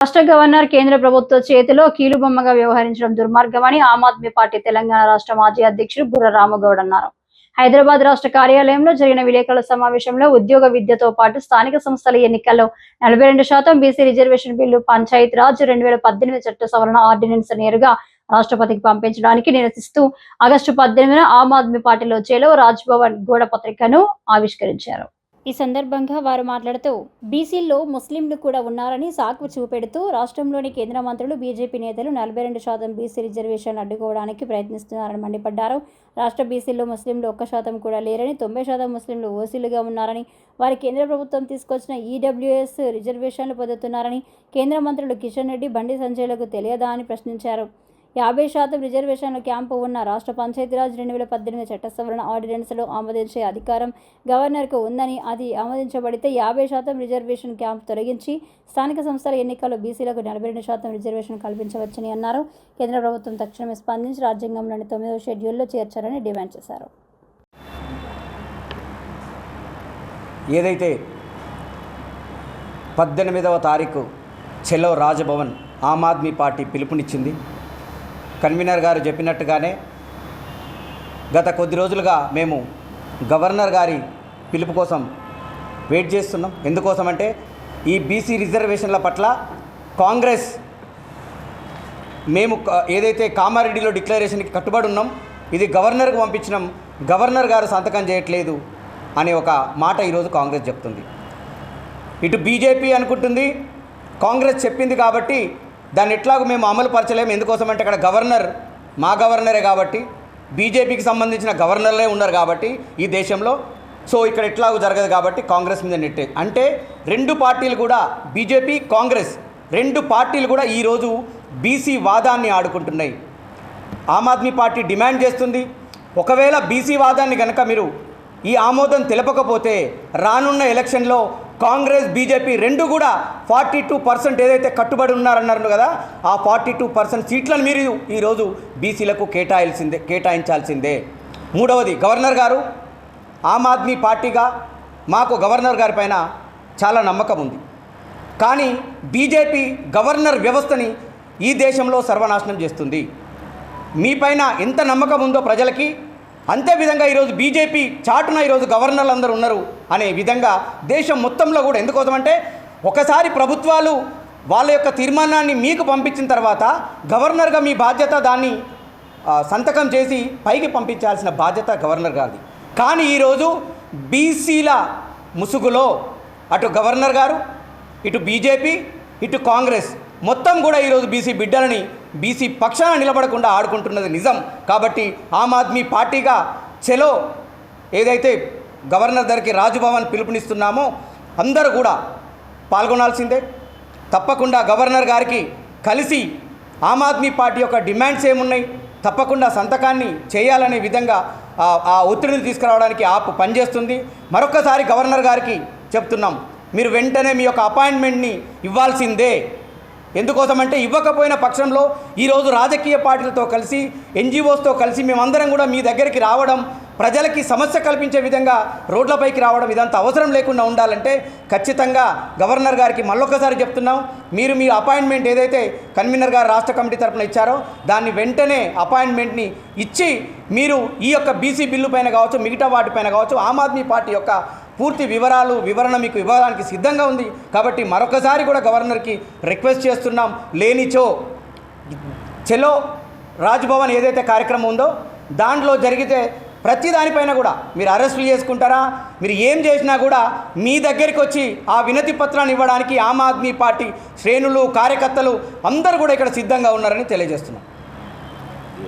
రాష్ట్ర గవర్నర్ కేంద్ర ప్రభుత్వ చేతిలో కీలుబొమ్మగా వ్యవహరించడం దుర్మార్గమని ఆమ్ ఆద్మీ పార్టీ తెలంగాణ రాష్ట్ర మాజీ అధ్యక్షుడు బుర్ర రామగౌడ్ అన్నారు. హైదరాబాద్ రాష్ట్ర కార్యాలయంలో జరిగిన విలేకరుల సమావేశంలో ఉద్యోగ విద్యతో పాటు స్థానిక సంస్థల ఎన్నికల్లో నలభై రెండు శాతం BC reservation bill panchayat raj రెండు వేల పద్దెనిమిది చట్ట సవరణ ఆర్డినెన్స్ నేరుగా రాష్ట్రపతికి పంపించడానికి నిరసిస్తూ ఆగస్టు పద్దెనిమిదిన ఆమ్ ఆద్మీ పార్టీలో చేలో రాజ్ భవన్ గోడ పత్రికను ఆవిష్కరించారు. ఈ సందర్భంగా వారు మాట్లాడుతూ బీసీల్లో ముస్లింలు కూడా ఉన్నారని సాకు చూపెడుతూ రాష్ట్రంలోని కేంద్ర మంత్రులు బీజేపీ నేతలు నలభై రెండు శాతం బీసీ రిజర్వేషన్ అడ్డుకోవడానికి ప్రయత్నిస్తున్నారని మండిపడ్డారు. రాష్ట్ర బీసీల్లో ముస్లింలు ఒక్క శాతం కూడా లేరని తొంభై శాతం ముస్లింలు ఓసీలుగా ఉన్నారని వారి కేంద్ర ప్రభుత్వం తీసుకొచ్చిన ఈడబ్ల్యూఎస్ రిజర్వేషన్లు పొందుతున్నారని కేంద్ర మంత్రులు కిషన్ రెడ్డి బండి సంజయ్లకు తెలియదా అని ప్రశ్నించారు. యాభై శాతం రిజర్వేషన్ల క్యాంపు ఉన్న రాష్ట్ర పంచాయతీరాజ్ రెండు వేల పద్దెనిమిది చట్ట సవరణ ఆర్డినెన్స్లో ఆమోదించే అధికారం గవర్నర్కు ఉందని అది ఆమోదించబడితే యాభై శాతం రిజర్వేషన్ క్యాంప్ తొలగించి స్థానిక సంస్థల ఎన్నికల్లో బీసీలకు నలభై రెండు శాతం రిజర్వేషన్ కల్పించవచ్చని అన్నారు. కేంద్ర ప్రభుత్వం తక్షణమే స్పందించి రాజ్యాంగంలోని తొమ్మిదవ షెడ్యూల్లో చేర్చాలని డిమాండ్ చేశారు. ఏదైతే పద్దెనిమిదవ తారీఖు చెలో రాజభవన్ ఆమ్ ఆద్మీ పార్టీ పిలుపునిచ్చింది కన్వీనర్ గారు చెప్పినట్టుగానే గత కొద్ది రోజులుగా మేము గవర్నర్ గారి పిలుపు కోసం వెయిట్ చేస్తున్నాం. ఎందుకోసమంటే ఈ బీసీ రిజర్వేషన్ల పట్ల కాంగ్రెస్ మేము ఏదైతే కామారెడ్డిలో డిక్లరేషన్కి కట్టుబడి ఉన్నాం ఇది గవర్నర్కు పంపించినాం గవర్నర్ గారు సంతకం చేయట్లేదు అనే ఒక మాట ఈరోజు కాంగ్రెస్ చెప్తుంది. ఇటు బీజేపీ అనుకుంటుంది కాంగ్రెస్ చెప్పింది కాబట్టి దాన్ని ఎట్లాగో మేము అమలు పరచలేము ఎందుకోసమంటే అక్కడ గవర్నర్ మా గవర్నరే కాబట్టి బీజేపీకి సంబంధించిన గవర్నర్లే ఉన్నారు కాబట్టి ఈ దేశంలో. సో ఇక్కడ ఎట్లాగో జరగదు కాబట్టి కాంగ్రెస్ మీద నెట్టే. అంటే రెండు పార్టీలు కూడా బీజేపీ కాంగ్రెస్ రెండు పార్టీలు కూడా ఈరోజు బీసీ వాదాన్ని ఆడుకుంటున్నాయి. ఆమ్ ఆద్మీ పార్టీ డిమాండ్ చేస్తుంది. ఒకవేళ బీసీ వాదాన్ని కనుక మీరు ఈ ఆమోదం తెలపకపోతే రానున్న ఎలక్షన్లో కాంగ్రెస్ బీజేపీ రెండు కూడా ఫార్టీ టూ పర్సెంట్ ఏదైతే కట్టుబడి ఉన్నారన్నారు కదా ఆ ఫార్టీ టూ పర్సెంట్ సీట్లను మీరు ఈరోజు బీసీలకు కేటాయాల్సిందే కేటాయించాల్సిందే. మూడవది గవర్నర్ గారు ఆమ్ ఆద్మీ పార్టీగా మాకు గవర్నర్ గారి పైన చాలా నమ్మకం ఉంది. కానీ బీజేపీ గవర్నర్ వ్యవస్థని ఈ దేశంలో సర్వనాశనం చేస్తుంది. మీపైన ఎంత నమ్మకం ఉందో ప్రజలకి అంతే విధంగా ఈరోజు బీజేపీ చాటున ఈరోజు గవర్నర్లు అందరూ ఉన్నారు అనే విధంగా దేశం మొత్తంలో కూడా ఎందుకోసమంటే ఒకసారి ప్రభుత్వాలు వాళ్ళ యొక్క తీర్మానాన్ని మీకు పంపించిన తర్వాత గవర్నర్గా మీ బాధ్యత దాన్ని సంతకం చేసి పైకి పంపించాల్సిన బాధ్యత గవర్నర్ గారిది. కానీ ఈరోజు బీసీల ముసుగులో అటు గవర్నర్ గారు ఇటు బీజేపీ ఇటు కాంగ్రెస్ మొత్తం కూడా ఈరోజు బీసీ బిడ్డలని బీసీ పక్షాన నిలబడకుండా ఆడుకుంటున్నది నిజం. కాబట్టి ఆమ్ ఆద్మీ పార్టీగా చెలో ఏదైతే గవర్నర్ దగ్గరికి రాజ్భవన్ పిలుపునిస్తున్నామో అందరూ కూడా పాల్గొనాల్సిందే. తప్పకుండా గవర్నర్ గారికి కలిసి ఆమ్ ఆద్మీ పార్టీ యొక్క డిమాండ్స్ ఏమున్నాయి తప్పకుండా సంతకాన్ని చేయాలనే విధంగా ఆ- ఒత్తిడిని తీసుకురావడానికి ఆప్ పనిచేస్తుంది. మరొకసారి గవర్నర్ గారికి చెప్తున్నాం మీరు వెంటనే మీ యొక్క అపాయింట్మెంట్ని ఇవ్వాల్సిందే. ఎందుకోసమంటే ఇవ్వకపోయిన పక్షంలో ఈరోజు రాజకీయ పార్టీలతో కలిసి ఎన్జిఓస్తో కలిసి మేమందరం కూడా మీ దగ్గరికి రావడం ప్రజలకి సమస్య కల్పించే విధంగా రోడ్లపైకి రావడం ఇదంతా అవసరం లేకుండా ఉండాలంటే ఖచ్చితంగా గవర్నర్ గారికి మళ్ళొకసారి చెప్తున్నాం. మీరు మీ అపాయింట్మెంట్ ఏదైతే కన్వీనర్ గారు రాష్ట్ర కమిటీ తరపున ఇచ్చారో దాన్ని వెంటనే అపాయింట్మెంట్ని ఇచ్చి మీరు ఈ యొక్క బీసీ బిల్లు పైన కావచ్చు మిగతా వాటిపైన కావచ్చు ఆమ్ ఆద్మీ పార్టీ యొక్క పూర్తి వివరాలు వివరణ మీకు ఇవ్వడానికి సిద్ధంగా ఉంది. కాబట్టి మరొకసారి కూడా గవర్నర్కి రిక్వెస్ట్ చేస్తున్నాం. లేనిచో చెలో రాజ్భవన్ ఏదైతే కార్యక్రమం ఉందో దాంట్లో జరిగితే ప్రతి దానిపైన కూడా మీరు అరెస్టులు చేసుకుంటారా? మీరు ఏం చేసినా కూడా మీ దగ్గరికి వచ్చి ఆ వినతి పత్రాన్ని ఇవ్వడానికి ఆమ్ ఆద్మీ పార్టీ శ్రేణులు కార్యకర్తలు అందరూ కూడా ఇక్కడ సిద్ధంగా ఉన్నారని తెలియజేస్తున్నాం.